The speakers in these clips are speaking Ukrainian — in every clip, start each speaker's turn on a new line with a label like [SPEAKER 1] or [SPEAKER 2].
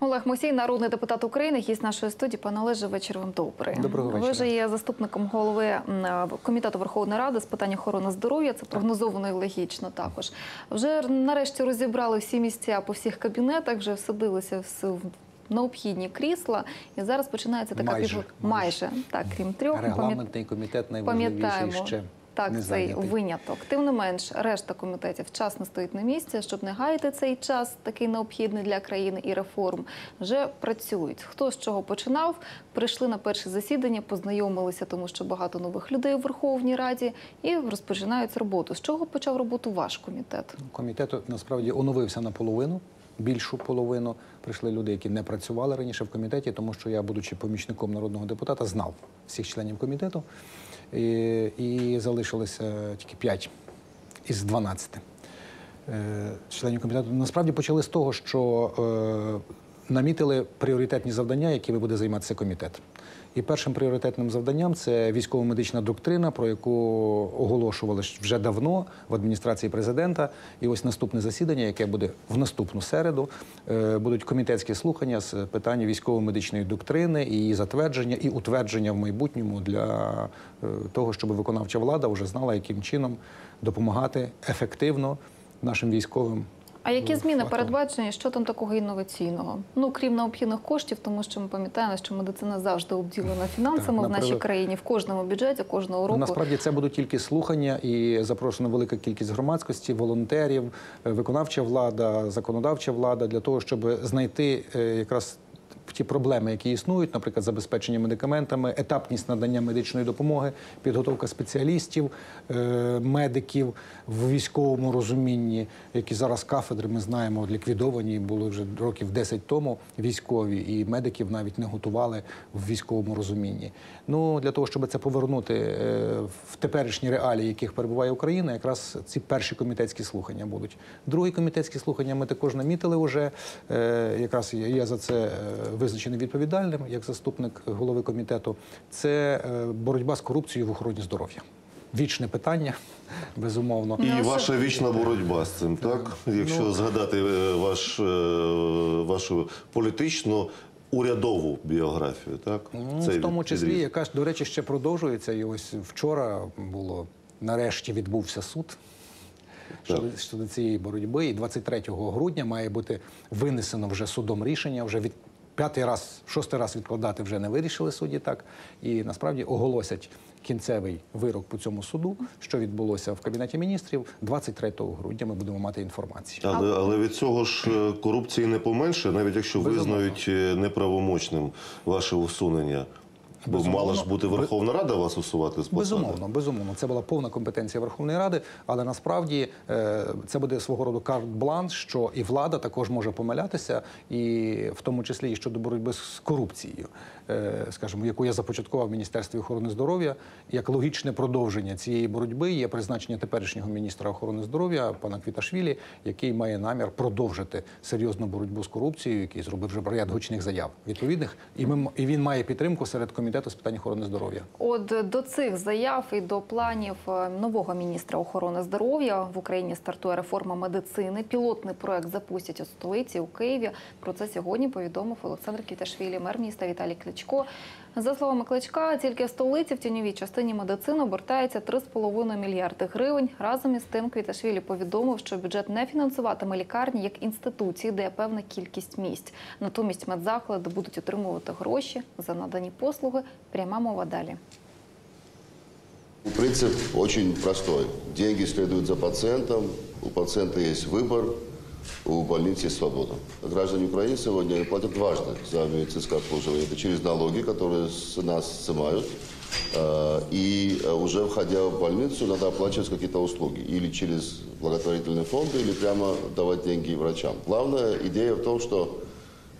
[SPEAKER 1] Олег Мусій, народний депутат України, гість нашої студії. Пане Олеже, вечір вам добрий.
[SPEAKER 2] Доброго
[SPEAKER 1] Ви
[SPEAKER 2] вечора.
[SPEAKER 1] є заступником голови комітету Верховної Ради з питань охорони здоров'я. Це прогнозовано і логічно також. Вже нарешті розібрали всі місця по всіх кабінетах, вже всадилися в необхідні крісла. І зараз починається така
[SPEAKER 2] Майже, майже.
[SPEAKER 1] майже так, крім трьох.
[SPEAKER 2] Регламентний комітет найважливіший ще
[SPEAKER 1] так,
[SPEAKER 2] не
[SPEAKER 1] цей
[SPEAKER 2] зайнятий.
[SPEAKER 1] виняток. Тим не менш, решта комітетів вчасно стоїть на місці, щоб не гаяти цей час, такий необхідний для країни і реформ. Вже працюють. Хто з чого починав, прийшли на перше засідання, познайомилися, тому що багато нових людей у Верховній Раді, і розпочинають роботу. З чого почав роботу ваш комітет?
[SPEAKER 2] Комітет насправді оновився наполовину. Більшу половину прийшли люди, які не працювали раніше в комітеті, тому що я, будучи помічником народного депутата, знав всіх членів комітету. І, і залишилося тільки 5 із 12 е, членів комітету. Насправді почали з того, що е, намітили пріоритетні завдання, якими буде займатися комітет. І першим пріоритетним завданням це військово-медична доктрина, про яку оголошували вже давно в адміністрації президента. І ось наступне засідання, яке буде в наступну середу, е, будуть комітетські слухання з питання військово-медичної доктрини її затвердження і утвердження в майбутньому для е, того, щоб виконавча влада вже знала, яким чином допомагати ефективно нашим військовим.
[SPEAKER 1] А які зміни передбачені? Що там такого інноваційного? Ну крім необхідних коштів, тому що ми пам'ятаємо, що медицина завжди обділена фінансами
[SPEAKER 2] Так,
[SPEAKER 1] в нашій країні в кожному бюджеті, кожного року.
[SPEAKER 2] Насправді це будуть тільки слухання і запрошена велика кількість громадськості, волонтерів, е, виконавча влада, законодавча влада для того, щоб знайти е, якраз ті проблеми, які існують, наприклад, забезпечення медикаментами, етапність надання медичної допомоги, підготовка спеціалістів, е, медиків в військовому розумінні, які зараз кафедри ми знаємо ліквідовані, були вже років 10 тому військові, і медиків навіть не готували в військовому розумінні. Ну для того, щоб це повернути е, в теперішні реалії, яких перебуває Україна, якраз ці перші комітетські слухання будуть. Другі комітетські слухання ми також намітили вже. Е, Якраз я- за це визначений відповідальним як заступник голови комітету. Це е, боротьба з корупцією в охороні здоров'я. Вічне питання, безумовно.
[SPEAKER 1] Ну,
[SPEAKER 3] І ваша вічна боротьба з цим, так? Якщо
[SPEAKER 2] Ну.
[SPEAKER 3] згадати е, ваш, е, вашу політичну урядову біографію, так?
[SPEAKER 2] Ну,
[SPEAKER 3] Цей
[SPEAKER 2] в тому числі,
[SPEAKER 3] підріз.
[SPEAKER 2] яка ж, до речі, ще продовжується. І ось вчора було нарешті відбувся суд щодо, щодо цієї боротьби. І 23 грудня має бути винесено вже судом рішення. Вже від п'ятий раз, шостий раз відкладати вже не вирішили судді так. І насправді оголосять кінцевий вирок по цьому суду, що відбулося в кабінеті міністрів. 23 грудня ми будемо мати інформацію.
[SPEAKER 3] Але, але від цього ж е, корупції не поменше, навіть якщо
[SPEAKER 2] Безумовно.
[SPEAKER 3] визнають е, неправомочним ваше усунення. Бо мала ж бути Верховна Рада вас усувати з посади.
[SPEAKER 2] Безумовно, безумовно, це була повна компетенція Верховної Ради, але насправді е, це буде свого роду карт-бланш, що і влада також може помилятися, і в тому числі і щодо боротьби з корупцією, е, скажімо, яку я започаткував в Міністерстві охорони здоров'я. Як логічне продовження цієї боротьби є призначення теперішнього міністра охорони здоров'я пана Квіташвілі, який має намір продовжити серйозну боротьбу з корупцією, який зробив вже ряд гучних заяв відповідних, і ми і він має підтримку серед комітету з питань охорони здоров'я.
[SPEAKER 1] От до цих заяв і до планів е, нового міністра охорони здоров'я в Україні стартує реформа медицини. Пілотний проект запустять у столиці у Києві. Про це сьогодні повідомив Олександр Кіташвілі, мер міста Віталій Кличко. За словами Кличка, тільки в столиці в тіньовій частині медицини обертається 3,5 мільярди гривень. Разом із тим Квіташвілі повідомив, що бюджет не фінансуватиме лікарні як інституції, де є певна кількість місць. Натомість медзаклади будуть отримувати гроші за надані послуги. Пряма мова далі.
[SPEAKER 4] Принцип очень простой. Деньги следуют за пациентом, у пациента есть выбор, у больницы свобода. Граждане Украины сегодня платят дважды за медицинское обслуживание. Это через налоги, которые с нас снимают, э, и э, уже входя в больницу надо оплачивать какие-то услуги. Или через благотворительные фонды, или прямо давать деньги врачам. Главная идея в том, что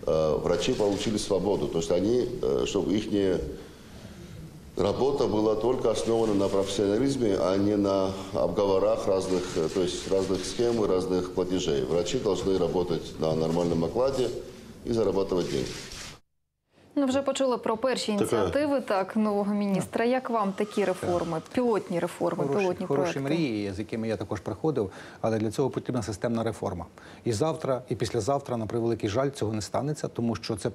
[SPEAKER 4] э, врачи получили свободу. То есть они, чтобы их не Работа была только основана на профессионализме, а не на обговорах разных, э, то есть разных схем и разных платежей. Врачи должны работать на нормальном окладе и зарабатывать деньги.
[SPEAKER 1] Ну, вже почули про перші ініціативи так нового міністра. Як вам такі реформи, пілотні реформи,
[SPEAKER 2] Хороші,
[SPEAKER 1] пілотні
[SPEAKER 2] хороші
[SPEAKER 1] проекти?
[SPEAKER 2] мрії, з якими я також приходив, але для цього потрібна системна реформа. І завтра, і післязавтра, на превеликий жаль, цього не станеться, тому що це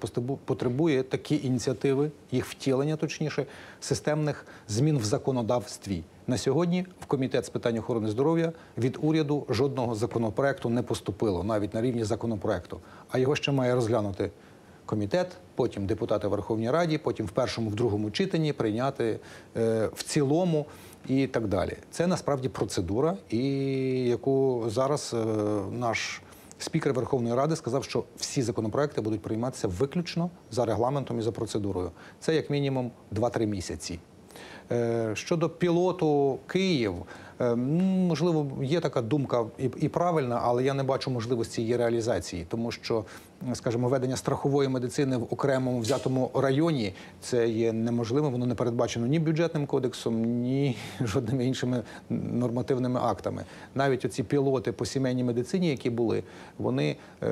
[SPEAKER 2] потребує такі ініціативи, їх втілення, точніше, системних змін в законодавстві. На сьогодні в комітет з питань охорони здоров'я від уряду жодного законопроекту не поступило, навіть на рівні законопроекту. А його ще має розглянути комітет, потім депутати Верховній Раді, потім в першому, в другому читанні прийняти е, в цілому і так далі. Це насправді процедура, і яку зараз е, наш спікер Верховної Ради сказав, що всі законопроекти будуть прийматися виключно за регламентом і за процедурою. Це як мінімум 2-3 місяці. Е, Щодо пілоту Київ, е, можливо, є така думка і, правильна, але я не бачу можливості її реалізації, тому що, скажімо, ведення страхової медицини в окремому взятому районі це є неможливим. Воно не передбачено ні бюджетним кодексом, ні жодними іншими нормативними актами. Навіть оці пілоти по сімейній медицині, які були, вони е,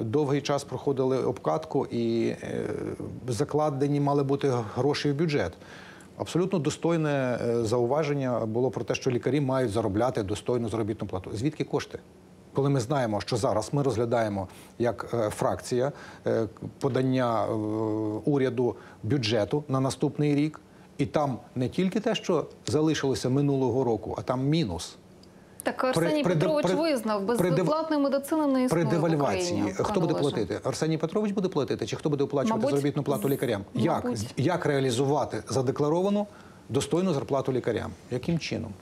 [SPEAKER 2] довгий час проходили обкатку і закладені мали бути гроші в бюджет. Абсолютно достойне е, зауваження було про те, що лікарі мають заробляти достойну заробітну плату. Звідки кошти? Коли ми знаємо, що зараз ми розглядаємо як е, фракція е, подання уряду бюджету на наступний рік, і там не тільки те, що залишилося минулого року, а там мінус.
[SPEAKER 1] Так Арсеній
[SPEAKER 2] при-
[SPEAKER 1] Петрович
[SPEAKER 2] при-
[SPEAKER 1] визнав, без
[SPEAKER 2] при дев-
[SPEAKER 1] медицини не існує
[SPEAKER 2] При
[SPEAKER 1] в
[SPEAKER 2] девальвації
[SPEAKER 1] Україні.
[SPEAKER 2] хто буде платити? Арсеній Петрович буде платити, чи хто буде оплачувати
[SPEAKER 1] Мабуть,
[SPEAKER 2] заробітну плату лікарям? Як, як реалізувати задекларовану достойну зарплату лікарям? Яким чином?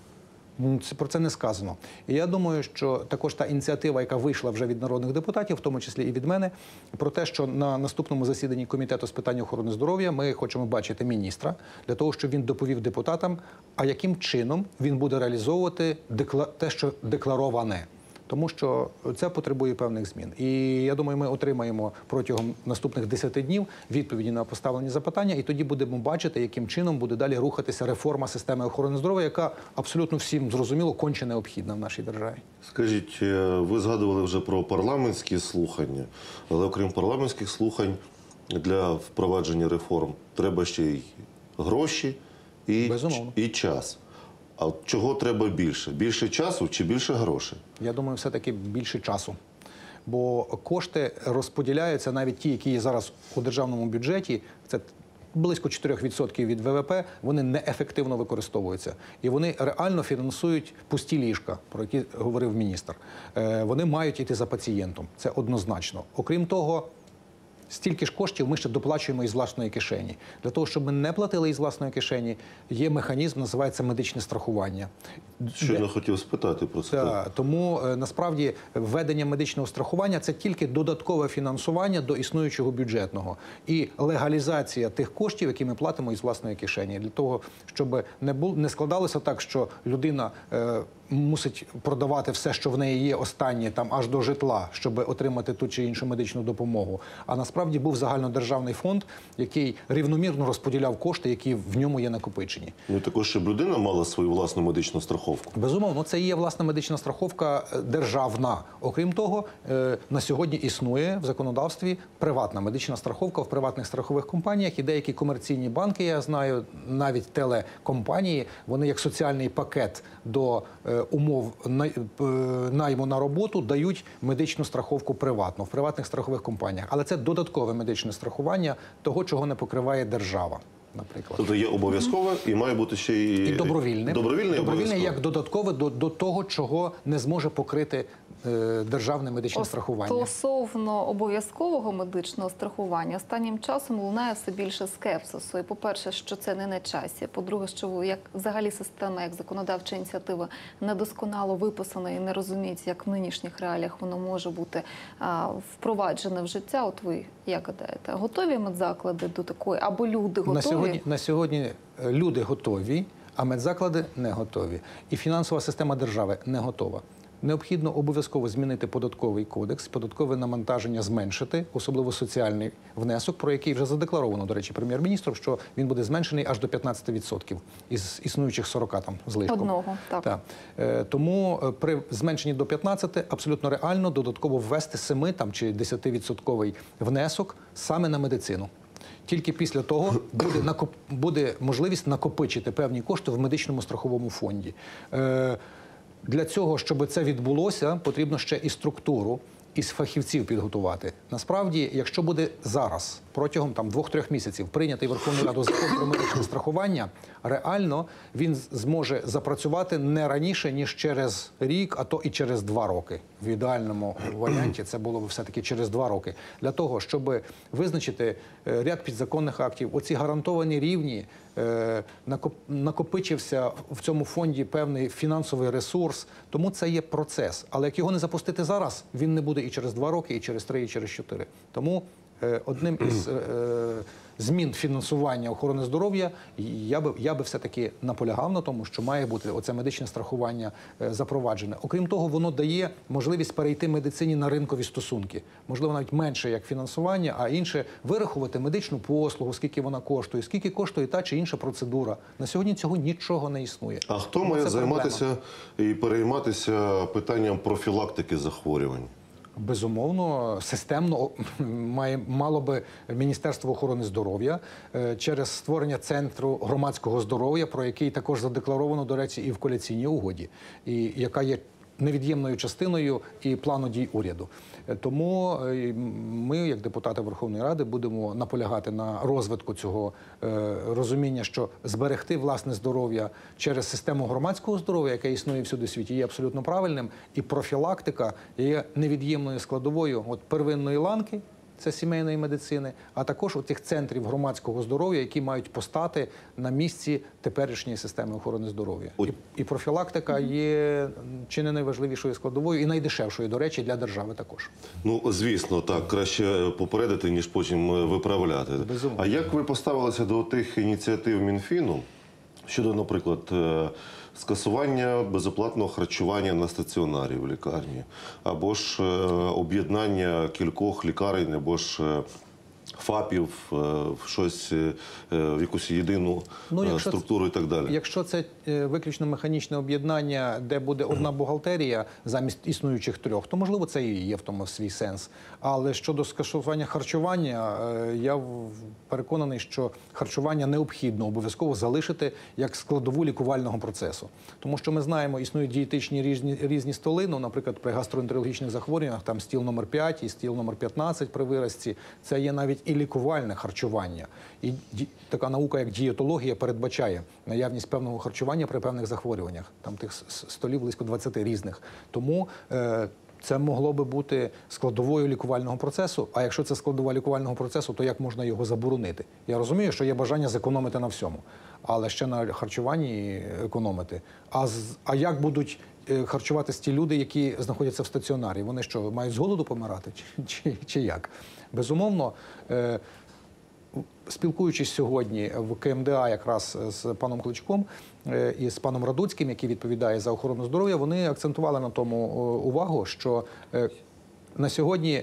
[SPEAKER 2] Ну, про це не сказано. І я думаю, що також та ініціатива, яка вийшла вже від народних депутатів, в тому числі і від мене, про те, що на наступному засіданні комітету з питань охорони здоров'я ми хочемо бачити міністра для того, щоб він доповів депутатам, а яким чином він буде реалізовувати декла- те, що деклароване. Тому що це потребує певних змін. І я думаю, ми отримаємо протягом наступних 10 днів відповіді на поставлені запитання, і тоді будемо бачити, яким чином буде далі рухатися реформа системи охорони здоров'я, яка абсолютно всім зрозуміло конче необхідна в нашій державі.
[SPEAKER 3] Скажіть, е, ви згадували вже про парламентські слухання, але окрім парламентських слухань для впровадження реформ треба ще й гроші і, і час. А чого треба більше? Більше часу чи більше грошей?
[SPEAKER 2] Я думаю, все-таки більше часу. Бо кошти розподіляються навіть ті, які є зараз у державному бюджеті. Це близько 4% від ВВП. Вони неефективно використовуються, і вони реально фінансують пусті ліжка, про які говорив міністр. Е, Вони мають йти за пацієнтом. Це однозначно. Окрім того. Стільки ж коштів ми ще доплачуємо із власної кишені. Для того, щоб ми не платили із власної кишені, є механізм, називається медичне страхування.
[SPEAKER 3] Щойно хотів спитати про це.
[SPEAKER 2] Так, тому е, насправді введення медичного страхування це тільки додаткове фінансування до існуючого бюджетного і легалізація тих коштів, які ми платимо із власної кишені, для того, щоб не бул не складалося так, що людина е, мусить продавати все, що в неї є останнє, там аж до житла, щоб отримати ту чи іншу медичну допомогу. А насправді був загальнодержавний фонд, який рівномірно розподіляв кошти, які в ньому є накопичені.
[SPEAKER 3] Ну також щоб людина мала свою власну медичну страховку.
[SPEAKER 2] Безумовно, це і є власна медична страховка е, державна. Окрім того, е, на сьогодні існує в законодавстві приватна медична страховка в приватних страхових компаніях і деякі комерційні банки, я знаю, навіть телекомпанії, вони як соціальний пакет до е, умов е, найму на роботу дають медичну страховку приватно в приватних страхових компаніях. Але це додаткове медичне страхування того, чого не покриває держава, наприклад.
[SPEAKER 3] Тобто є обов'язкове і має бути ще й
[SPEAKER 2] І добровільне.
[SPEAKER 3] Добровільне, добровільне
[SPEAKER 2] як додаткове до, до того, чого не зможе покрити державне медичне страхування.
[SPEAKER 1] Стосовно обов'язкового медичного страхування, останнім часом лунає все більше скепсису. І, по-перше, що це не на часі. По-друге, що як взагалі система, як законодавча ініціатива недосконало виписана і не розуміють, як в нинішніх реаліях воно може бути а, впроваджене в життя. От ви як гадаєте, готові медзаклади до такої або люди готові?
[SPEAKER 2] На сьогодні, на сьогодні е, люди готові, а медзаклади не готові. І фінансова система держави не готова. Необхідно обов'язково змінити податковий кодекс, податкове навантаження зменшити, особливо соціальний внесок, про який вже задекларовано, до речі, прем'єр-міністром, що він буде зменшений аж до 15% із існуючих 40 там злишком.
[SPEAKER 1] Одного, так.
[SPEAKER 2] Так. Е, Тому е, при зменшенні до 15 абсолютно реально додатково ввести 7 там, чи 10% внесок саме на медицину. Тільки після того буде накоп... буде можливість накопичити певні кошти в медичному страховому фонді. Е, для цього, щоб це відбулося, потрібно ще і структуру із фахівців підготувати. Насправді, якщо буде зараз протягом там двох-трьох місяців прийнятий Верховною Радою закон про медичне страхування, реально він зможе запрацювати не раніше ніж через рік, а то і через два роки. В ідеальному варіанті це було б все таки через два роки. Для того, щоб визначити е, ряд підзаконних актів, оці гарантовані рівні. е, накоп- Накопичився в цьому фонді певний фінансовий ресурс, тому це є процес. Але як його не запустити зараз, він не буде і через два роки, і через три, і через чотири. Тому одним із е, е, змін фінансування охорони здоров'я я би я би все таки наполягав на тому, що має бути оце медичне страхування е, запроваджене. Окрім того, воно дає можливість перейти медицині на ринкові стосунки. Можливо, навіть менше як фінансування, а інше вирахувати медичну послугу, скільки вона коштує, скільки коштує та чи інша процедура. На сьогодні цього нічого не існує.
[SPEAKER 3] А хто
[SPEAKER 2] Тому
[SPEAKER 3] має
[SPEAKER 2] це проблема.
[SPEAKER 3] займатися і перейматися питанням профілактики захворювань?
[SPEAKER 2] Безумовно, системно має мало би Міністерство охорони здоров'я е, через створення центру громадського здоров'я, про який також задекларовано, до речі, і в коаліційній угоді, і яка є невід'ємною частиною і плану дій уряду. Е, Тому е, ми, як депутати Верховної Ради, будемо наполягати на розвитку цього е, розуміння, що зберегти власне здоров'я через систему громадського здоров'я, яке існує всюди в світі, є абсолютно правильним, і профілактика є невід'ємною складовою от первинної ланки. Це сімейної медицини, а також у тих центрів громадського здоров'я, які мають постати на місці теперішньої системи охорони здоров'я. І, і профілактика є чи не найважливішою складовою, і найдешевшою, до речі, для держави також.
[SPEAKER 3] Ну, звісно, так, краще попередити, ніж потім е, виправляти.
[SPEAKER 2] Безумовно.
[SPEAKER 3] А як ви поставилися до тих ініціатив Мінфіну щодо, наприклад, е, скасування безоплатного харчування на стаціонарі в лікарні, або ж е, об'єднання кількох лікарень, або ж е, ФАПів е, в щось е, е, в якусь єдину
[SPEAKER 2] Ну, якщо це-
[SPEAKER 3] структуру і так далі?
[SPEAKER 2] Якщо це виключно механічне об'єднання, де буде одна бухгалтерія замість існуючих трьох, то можливо це і є в тому свій сенс. Але щодо скасування харчування, я переконаний, що харчування необхідно обов'язково залишити як складову лікувального процесу. Тому що ми знаємо, існують дієтичні різні різні столи. Ну, наприклад, при гастроентерологічних захворюваннях там стіл номер 5 і стіл номер 15 при виразці. Це є навіть і лікувальне харчування. І така наука, як дієтологія, передбачає наявність певного харчування при певних захворюваннях. Там тих столів близько 20 різних. Тому е, це могло би бути складовою лікувального процесу. А якщо це складова лікувального процесу, то як можна його заборонити? Я розумію, що є бажання зекономити на всьому, але ще на харчуванні економити. А з а як будуть е, харчуватись ті люди, які знаходяться в стаціонарі? Вони що мають з голоду помирати, чи, чи, чи як? Безумовно. Е, Спілкуючись сьогодні в КМДА якраз з паном Кличком е, і з паном Радуцьким, який відповідає за охорону здоров'я, вони акцентували на тому е, увагу, що на сьогодні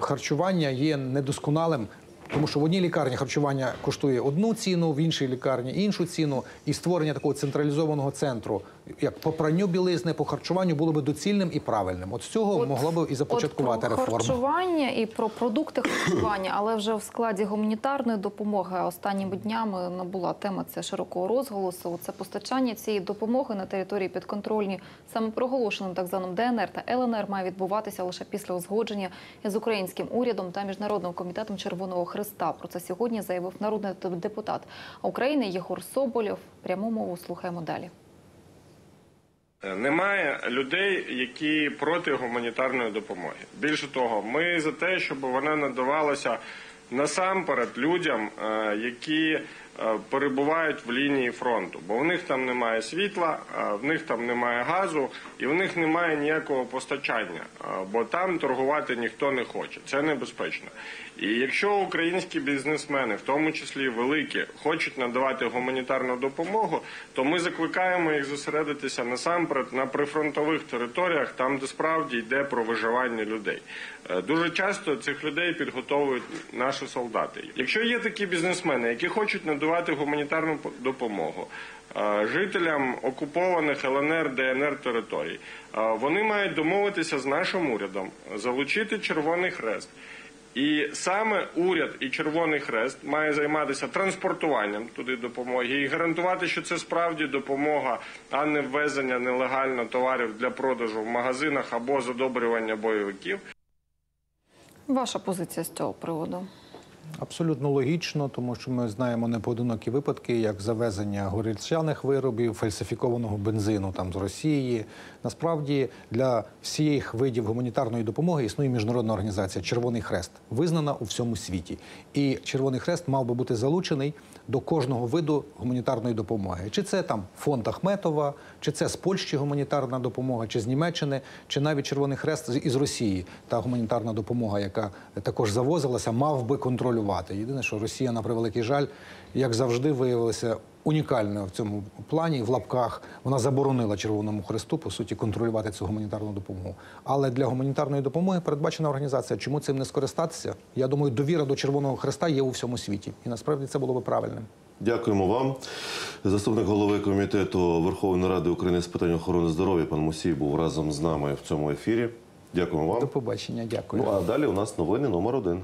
[SPEAKER 2] харчування є недосконалим. Тому що в одній лікарні харчування коштує одну ціну, в іншій лікарні іншу ціну, і створення такого централізованого центру, як по пранню білизни, по харчуванню, було би доцільним і правильним. От з цього
[SPEAKER 1] От-
[SPEAKER 2] могла би і започаткувати
[SPEAKER 1] про харчування і про продукти харчування, але вже в складі гуманітарної допомоги останніми днями набула тема це широкого розголосу. Це постачання цієї допомоги на території підконтрольні саме проголошеним так званим ДНР та ЛНР має відбуватися лише після узгодження з українським урядом та міжнародним комітетом Червоного Христа. Про це сьогодні заявив народний депутат України Єгор Соболєв. Пряму мову слухаємо далі.
[SPEAKER 5] Е, Немає людей, які проти гуманітарної допомоги. Більше того, ми за те, щоб вона надавалася насамперед людям, е, які перебувають в лінії фронту, бо в них там немає світла, е, в них там немає газу і в них немає ніякого постачання, е, бо там торгувати ніхто не хоче. Це небезпечно. І якщо українські бізнесмени, в тому числі великі, хочуть надавати гуманітарну допомогу, то ми закликаємо їх зосередитися насамперед на прифронтових територіях, там де справді йде про виживання людей. Е, Дуже часто цих людей підготовують наші солдати. Якщо є такі бізнесмени, які хочуть надавати гуманітарну допомогу е, жителям окупованих ЛНР, ДНР територій, е, вони мають домовитися з нашим урядом, залучити Червоний Хрест І саме уряд і Червоний Хрест має займатися транспортуванням туди допомоги і гарантувати, що це справді допомога, а не ввезення нелегально товарів для продажу в магазинах або задобрювання бойовиків.
[SPEAKER 1] Ваша позиція з цього приводу?
[SPEAKER 2] Абсолютно логічно, тому що ми знаємо непоодинокі випадки, як завезення горілчаних виробів, фальсифікованого бензину там з Росії. Насправді для всіх видів гуманітарної допомоги існує міжнародна організація Червоний Хрест, визнана у всьому світі. І Червоний Хрест мав би бути залучений до кожного виду гуманітарної допомоги. Чи це там фонд Ахметова, чи це з Польщі гуманітарна допомога, чи з Німеччини, чи навіть Червоний Хрест із Росії та гуманітарна допомога, яка також завозилася, мав би контролювати. Єдине, що Росія, на превеликий жаль, як завжди, виявилася унікальною в цьому плані. В лапках вона заборонила Червоному Хресту по суті контролювати цю гуманітарну допомогу. Але для гуманітарної допомоги передбачена організація. Чому цим не скористатися? Я думаю, довіра до Червоного Хреста є у всьому світі, і насправді це було би правильним.
[SPEAKER 3] Дякуємо вам. Заступник голови комітету Верховної Ради України з питань охорони здоров'я пан Мусій був разом з нами в цьому ефірі. Дякуємо вам.
[SPEAKER 2] До побачення, дякую.
[SPEAKER 3] Ну а далі у нас новини номер один.